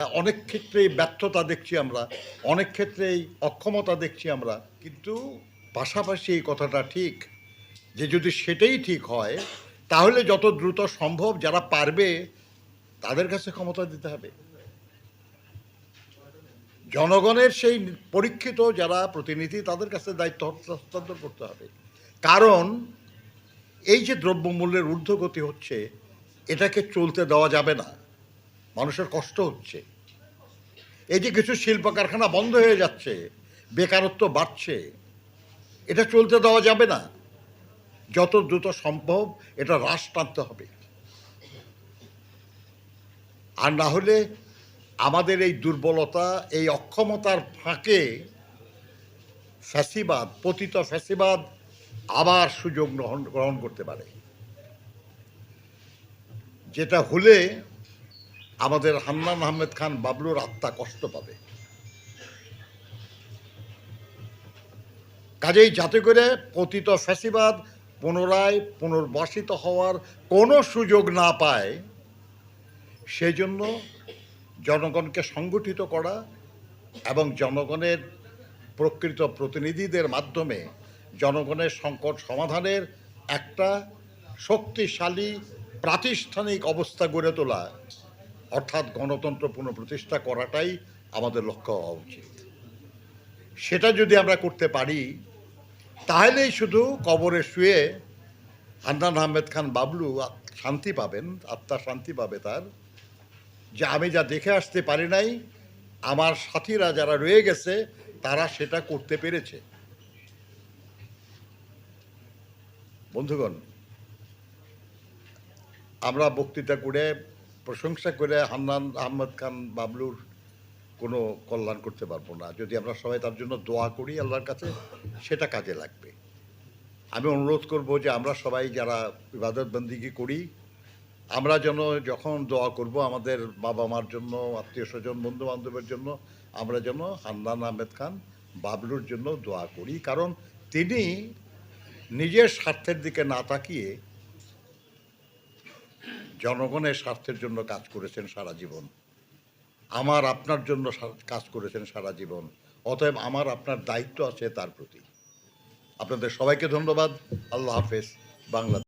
অনেক ক্ষেত্রেই ব্যর্থতা দেখছি আমরা, অনেক ক্ষেত্রেই অক্ষমতা দেখছি আমরা, কিন্তু পাশাপাশি এই কথাটা ঠিক যে যদি সেটাই ঠিক হয়, তাহলে যত দ্রুত সম্ভব যারা পারবে, তাদের কাছে ক্ষমতা দিতে হবে। জনগণের সেই পরীক্ষিত যারা প্রতিনিধি, তাদের কাছে দায়িত্ব হস্তান্তর করতে হবে। কারণ এই যে দ্রব্যমূল্যের ঊর্ধ্বগতি হচ্ছে, এটাকে চলতে দেওয়া যাবে না। মানুষের কষ্ট হচ্ছে। এই যে কিছু শিল্প কারখানা বন্ধ হয়ে যাচ্ছে, বেকারত্ব বাড়ছে। এটা চলতে দেওয়া যাবে না। যত দ্রুত সম্ভব এটা হ্রাস টানতে হবে। আর না হলে আমাদের এই দুর্বলতা, এই অক্ষমতার ফাঁকে ফ্যাসিবাদ, পতিত ফ্যাসিবাদ আবার সুযোগ গ্রহণ গ্রহণ করতে পারে। যেটা হলে আমাদের হান্নান আহমেদ খান বাবলুর আত্মা কষ্ট পাবে। কাজেই যাতে করে পতিত ফ্যাসিবাদ পুনরায় পুনর্বাসিত হওয়ার কোনো সুযোগ না পায় সেজন্য জনগণকে সংগঠিত করা এবং জনগণের প্রকৃত প্রতিনিধিদের মাধ্যমে জনগণের সংকট সমাধানের একটা শক্তিশালী, প্রাতিষ্ঠানিক অবস্থা গড়ে তোলা অর্থাৎ গণতন্ত্র পুনঃপ্রতিষ্ঠা করাটাই আমাদের লক্ষ্য হওয়া উচিত। সেটা যদি আমরা করতে পারি, তাহলেই শুধু কবরে শুয়ে হান্নান আহমেদ খান বাবলু শান্তি পাবেন, আত্মা শান্তি পাবে তার। যে আমি যা দেখে আসতে পারি নাই, আমার সাথীরা যারা রয়ে গেছে, তারা সেটা করতে পেরেছে। বন্ধুগণ, আমরা বক্তৃতা করে প্রশংসা করে হান্নান আহমদ খান বাবলুর কোনো কল্যাণ করতে পারব না। যদি আমরা সবাই তার জন্য দোয়া করি আল্লাহর কাছে, সেটা কাজে লাগবে। আমি অনুরোধ করব যে আমরা সবাই যারা ইবাদত বন্দিগি করি, আমরা যেন যখন দোয়া করব আমাদের বাবা মার জন্য আত্মীয় স্বজন বন্ধু বান্ধবের জন্য, আমরা যেন হান্নান আহমেদ খান বাবলুর জন্য দোয়া করি। কারণ তিনি নিজের স্বার্থের দিকে না তাকিয়ে জনগণের স্বার্থের জন্য কাজ করেছেন সারা জীবন। আমার, আপনার জন্য কাজ করেছেন সারা জীবন। অতএব আমার, আপনার দায়িত্ব আছে তার প্রতি। আপনাদের সবাইকে ধন্যবাদ। আল্লাহ হাফেজ। বাংলা